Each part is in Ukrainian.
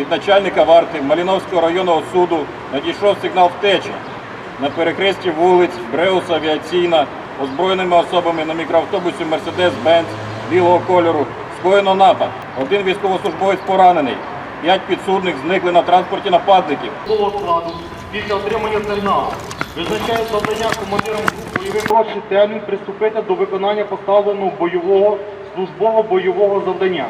від начальника варти Маліновського районного суду надійшов сигнал втечі. На перехресті вулиць Бреус Авіаційна озброєними особами на мікроавтобусі Мерседес-Бенц білого кольору скоєно напад. Один військовослужбовець поранений. П'ять підсудних зникли на транспорті нападників. Слово складу після отримання сигналу визначає завдання командирам груп бойових прочий термін приступити до виконання поставленого бойового службово-бойового завдання.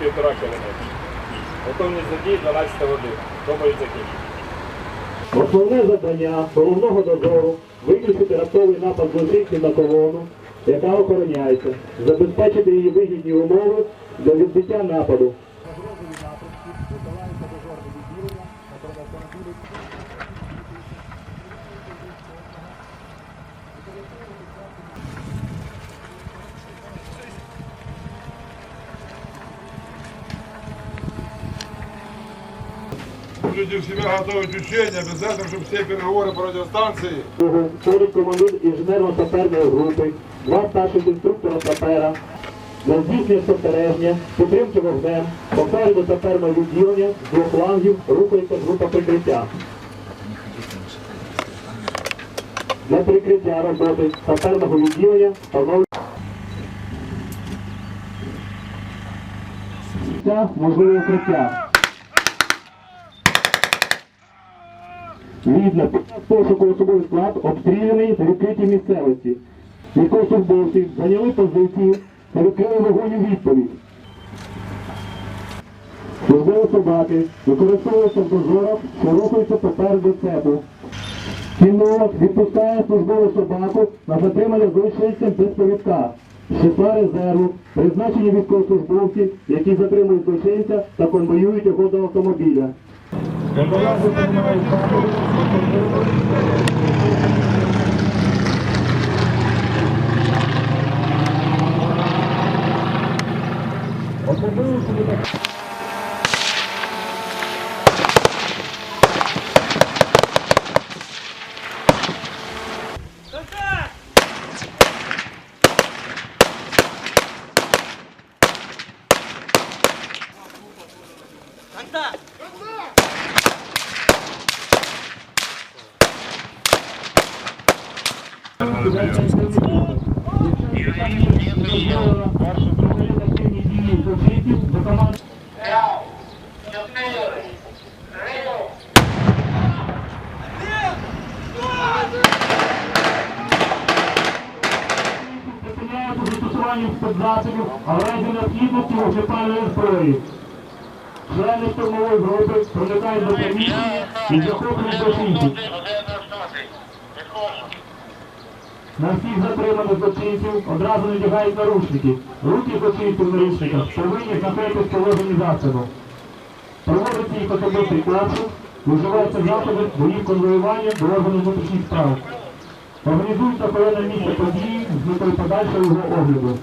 Півтора кілометра. Готовність до дій 12 годин. Думаю, закінчити. Основне завдання головного дозору виключити раптовий напад злочинців на колону, яка охороняється, забезпечити її вигідні умови для відбиття нападу. Будете в себя готовить учения, обязательно, чтобы все переговоры по радиостанции входить командир інженерно-саперної групи, два старших інструктора сапера, для здійснення спостереження, підтримки вогнем, попереду саперного відділення, з двох флангів рухається група прикриття. Для прикриття роботи саперного відділення встановлюється можливе укриття. Видно, під час пошуку особовий склад обстріляний на відкритій місцевості. Військовослужбовці зайняли позиції та відкрили вогонь у відповідь. Службові собаки використовуються в дозорах, що рухаються попереду цепу. Кінолог відпускає службову собаку на затримання злочинцем без повідка. З числа резерву призначені військовослужбовці, які затримують злочинця та конвоюють його до автомобіля. Припиняється застосування спецзасобів, а в разі необхідності вогнепальної зброї. Члени штурмової групи проникають до приміщення і захоплюють злочинців. На всіх затриманих злочинців одразу надягають нарушники. Руки злочинців в наручниках повинні знаходитись положені засобу. Проводиться їх особистий обшук, вживаються засоби до їх конвоювання до органів внутрішніх справ. Організується охорона місця події з метою подальшого його огляду.